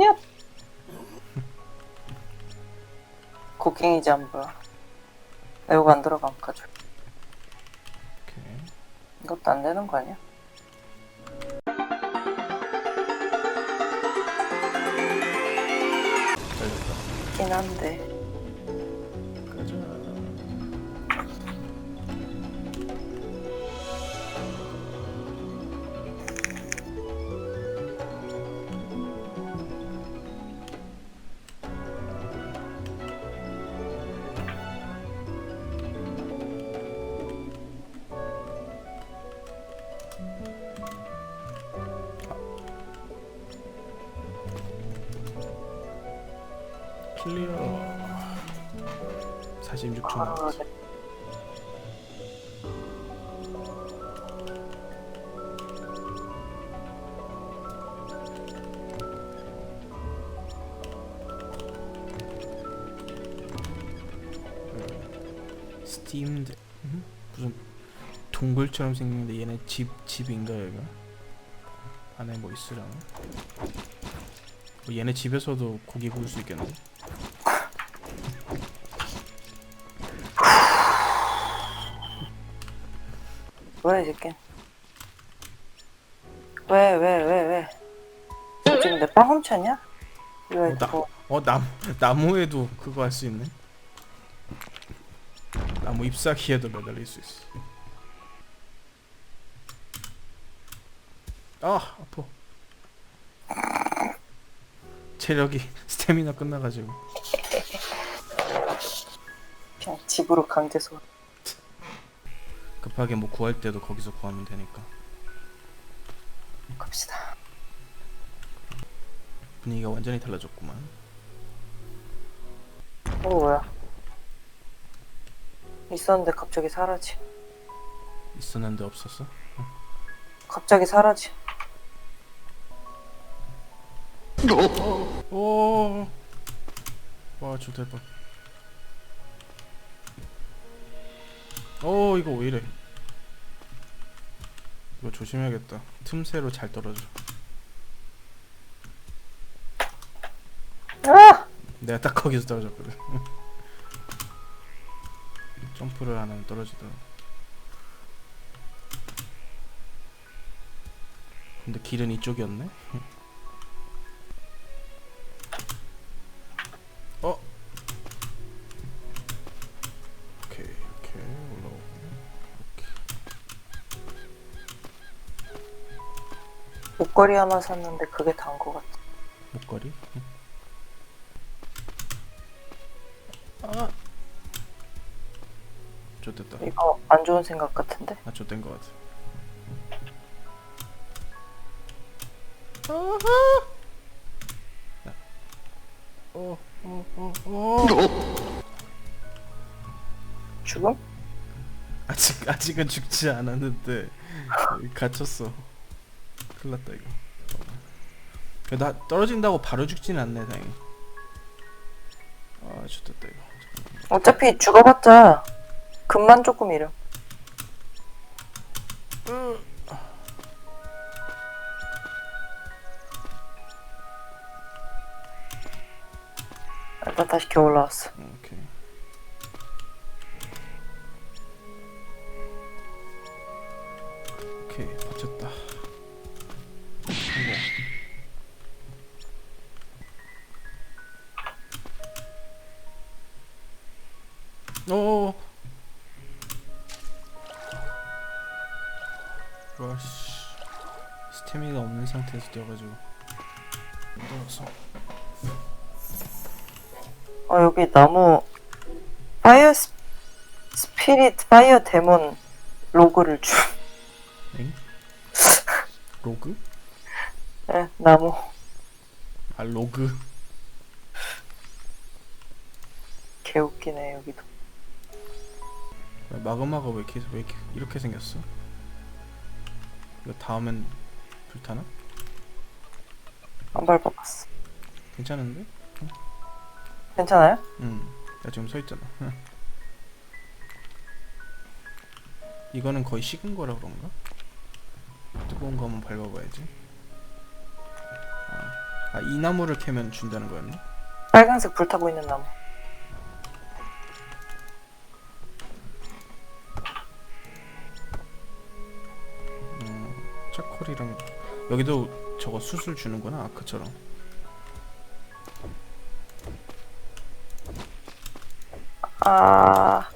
야. 곡괭이 잠바. 이거 안 들어가면 가져. 오케이. 이것도 안 되는 거 아니야? 잘렸다. 있긴 한데. 클리어. 46초 아, 남았어 네. 스팀드. 음? 무슨 동굴처럼 생겼는데 얘네 집 집인가 여기가? 안에 뭐 있으려나? 뭐 얘네 집에서도 고기 구울 수 있겠 네 왜, 이 새끼? 왜, 왜, 왜, 왜? 지금 내 빵 훔쳤냐? 왜, 어, 나-. 어 나무 나무에도 그거 할 수 있네 나무 잎사귀에도 매달릴 수 있어 아 아파 체력이 스태미나 끝나가지고 그냥 집으로 강제 소환. 급하게 뭐 구할 때도 거기서 구하면 되니까 갑시다. 분위기가 완전히 달라졌구만 어, 뭐야? 있었는데 갑자기 사라지. 있었는데 없었어? 갑자기 사라지. 오. 와, 저 대박. 오, 이거 왜 이래? 이거 조심해야겠다. 틈새로 잘 떨어져. 아! 내가 딱 거기서 떨어졌거든. 점프를 안 하면 떨어지더라. 근데 길은 이쪽이었네. 목걸이 하나 샀는데 그게 다인 것 같아. 목걸이? 아. 좋됐다. 이거 안 좋은 생각 같은데? 아, 좋된 것 같아. 야. 어, 어, 어, 어. 죽음? 아직 아직은 죽지 않았는데 갇혔어. 큰일났다 이거. 야, 나 떨어진다고 바로 죽진 않네 다행히. 아, 좋됐다 이거. 어차피 죽어봤자 금만 조금 잃어. 일단 다시 겨우 올라왔어. 오케이. 오케이, 와씨. 스태미가 없는 상태에서 뛰어가지고. 떨었어. 어 여기 나무 파이어 스, 스피릿 파이어 데몬 로그를 주. 엥? 로그? 네, 나무. 아 로그. 개 웃기네 여기도. 왜 마그마가 왜 이렇게 왜 이렇게, 이렇게 생겼어? 이거 닿으면 불타나? 안 밟아봤어. 괜찮은데? 괜찮아요? 응. 나 지금 서 있잖아. 이거는 거의 식은 거라 그런가? 뜨거운 거 한번 밟아봐야지. 아, 아이 나무를 캐면 준다는 거였나? 빨간색 불타고 있는 나무. 여기도 저거 수술 주는구나 아크처럼 아,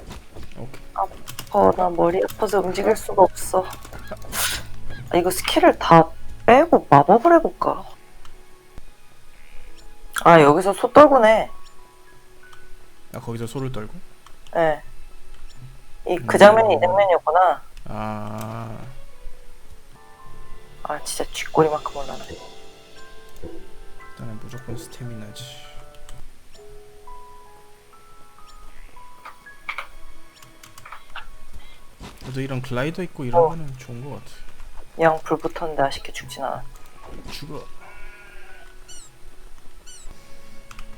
오케이 어, 나 머리 아파서 움직일 수가 없어. 아, 이거 스킬을 다 빼고 마법을 해볼까? 아, 여기서 소 떨구네. 아 거기서 소를 떨고? 예. 이, 그 장면이 이 장면이었구나. 아 아, 진짜 쥐꼬리만큼 올랐네. 일단은 무조건 스태미나지 그래도 이런 글라이더 있고 이런 어. 거는 좋은 거 같아 양불 붙었는데 아쉽게 죽진 않아. 죽어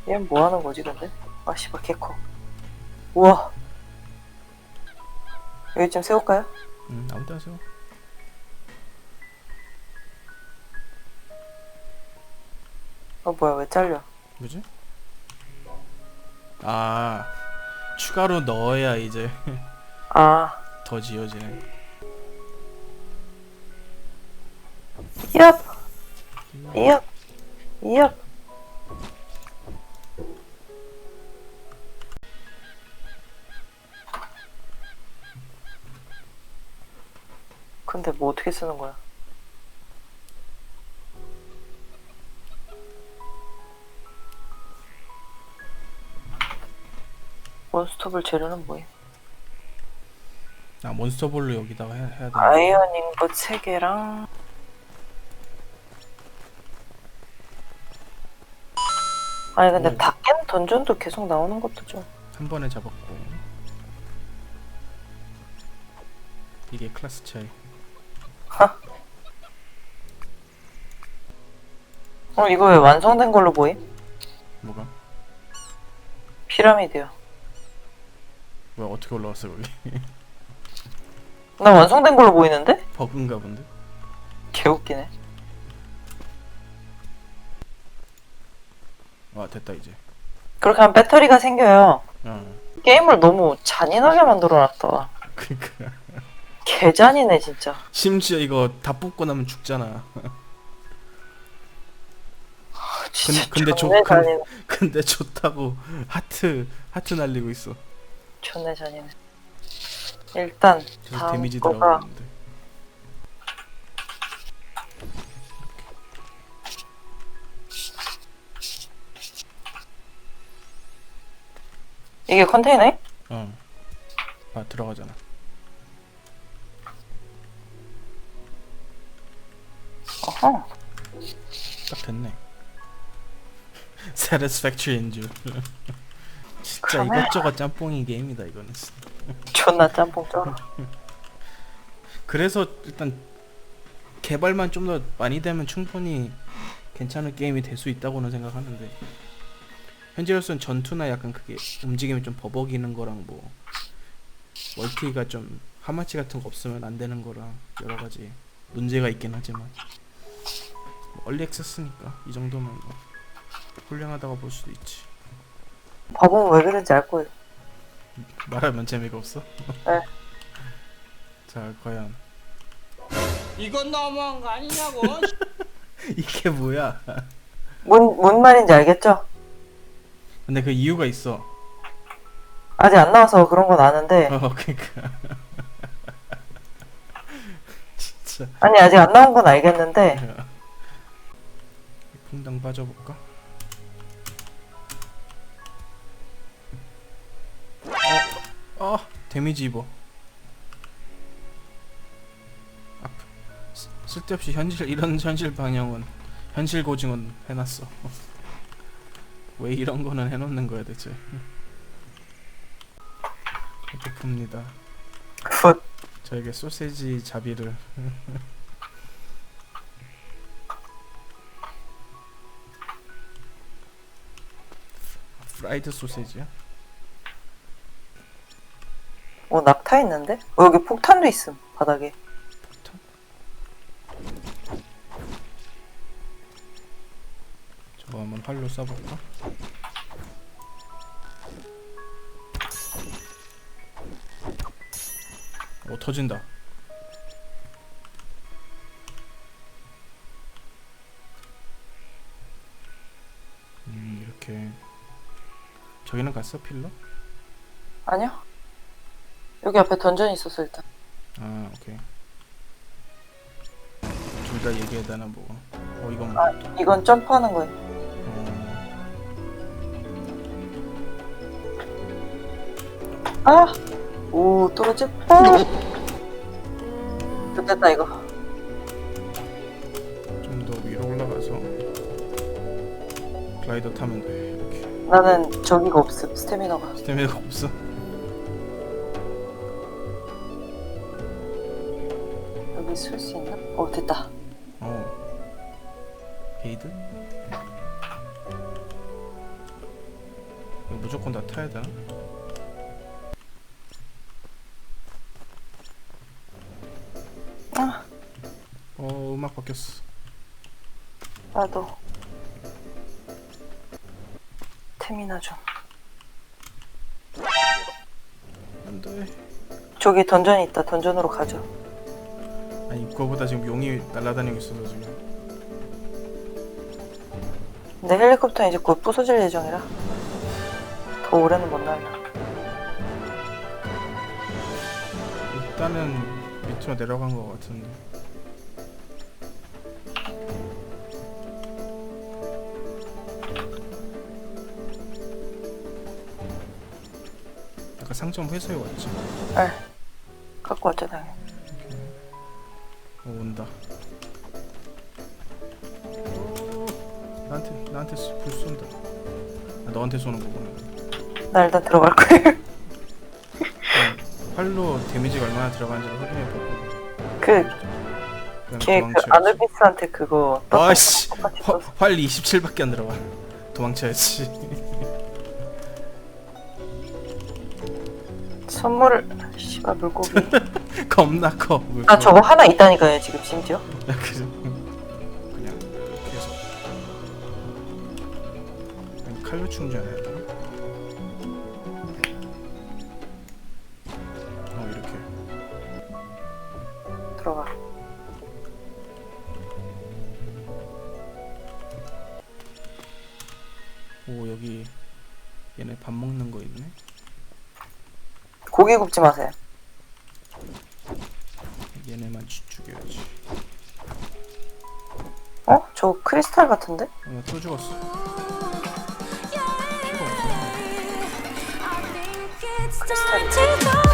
얘는 뭐 하는 거지, 근데? 아, 씨발, 개커. 우와. 여기 좀 세울까요? 응 아무 데나 세워 어, 뭐야, 왜 잘려? 뭐지? 아 추가로 넣어야 이제 아, 더 지어지네 얍! 얍! 얍! 근데 뭐 어떻게 쓰는 거야? 원스톱을 재료는 뭐야? 아 몬스터볼로 여기다가 해야, 해야 돼 아이언 인것 3개랑 아니 근데 음. 다깬 던전도 계속 나오는 것도 좀 한 번에 잡았고 이게 클래스 차이 어 이거 왜 완성된 걸로 보임? 뭐가? 피라미드요 왜 어떻게 올라왔어 거기? 나 완성된 걸로 보이는데? 버그인가 본데? 개웃기네. 아 됐다 이제. 그렇게 하면 배터리가 생겨요. 어. 게임을 너무 잔인하게 만들어놨다. 그니까. 개잔이네 진짜. 심지어 이거 다 뽑고 나면 죽잖아. 아, 진짜 근데 저- 존내 근- 잔이네 근데 좋다고 하트 하트 날리고 있어 존내 잔이네. 일단 다음 데미지 거가 이게 컨테이너에? 어. 아 들어가잖아. 어허. 딱 됐네. Satisfactory인 줄 진짜 그러네. 이것저것 짬뽕이 게임이다 이거는 존나 짬뽕 쩔어 그래서 일단 개발만 좀 더 많이 되면 충분히 괜찮은 게임이 될 수 있다고는 생각하는데 현재로서는 전투나 약간 그게 움직임이 좀 버벅이는 거랑 뭐 멀티가 좀 하마치 같은 거 없으면 안 되는 거랑 여러 가지 문제가 있긴 하지만 뭐 얼리 액세스니까 이 정도면 뭐 훌륭하다고 볼 수도 있지 바보는 왜 그런지 알 거예요 말하면 재미가 없어? 네. 자 과연 이건 너무한 거 아니냐고. 이게 뭐야 뭔, 뭔 말인지 알겠죠? 근데 그 이유가 있어 아직 안 나와서 그런 건 아는데 어 그니까 진짜 아니 아직 안 나온 건 알겠는데 풍당 빠져볼까? 데미지 입어. 아, 쓰- 쓸데없이 현실 이런 현실 방향은 현실 고증은 해놨어. 왜 이런 거는 해놓는 거야 대체? 배고픕니다. 굿 저에게 소세지 자비를. 프라이드 소세지야? 어, 낙타 있는데? 어, 여기 폭탄도 있음, 바닥에. 폭탄? 저거 한번 활로 쏴볼까? 오 터진다 음 이렇게 저기는 갔어 필러? 아니요. 여기 앞에 던전이 있었어 일단. 아 오케이 둘 다 얘기해 다나 보고 어 이건 아 이건 점프하는 거예요. 어, 아! 오 떨어지? 어! 됐다 이거. 좀 더 위로 올라가서 글라이더 타면 돼 이렇게 나는 저기가 없음 스태미너가. 스태미나가 없어 쓸 수 있나? 어 됐다. 어? 이거 무조건 다 타야 되나? 아 어 음악 바뀌었어 나도. 스태미나 좀. 안돼 저기 던전이 있다. 던전으로 가죠. 아니 그거보다 지금 용이 날아다니고 있어서 지금 근데 헬리콥터는 이제 곧 부서질 예정이라 더 오래는 못 날라. 일단은 밑으로 내려간 것 같은데 아까 상점 회수해 왔지 에 갖고 왔죠 당연히. 어, 온다. 오, 나한테 나한테 쏘- 불 쏜다. 아, 너한테 쏘는 거구나. 나 일단 들어갈 거예요. 그냥 활로 데미지가 얼마나 들어가는지를 확인해 보고. 그 걔 그 아누비스한테 그거 떴 아씨 똑같이 화- 떴어. 활 27밖에 안 들어가. 도망쳐야지. 선물을 씨발 물고기. 겁나 커 물고기. 아 저거 하나 있다니까요 지금 심지어. 그냥 그냥 해서 아니, 칼로 충전해야 되나? 어 이렇게 들어가. 오 여기 얘네 밥 먹는 거 있네 고기 굽지 마세요. 얘네만 죽- 죽여야지 어? 저거 크리스탈 같은데? 어, 나또 죽었어 피가 없어 크리스탈.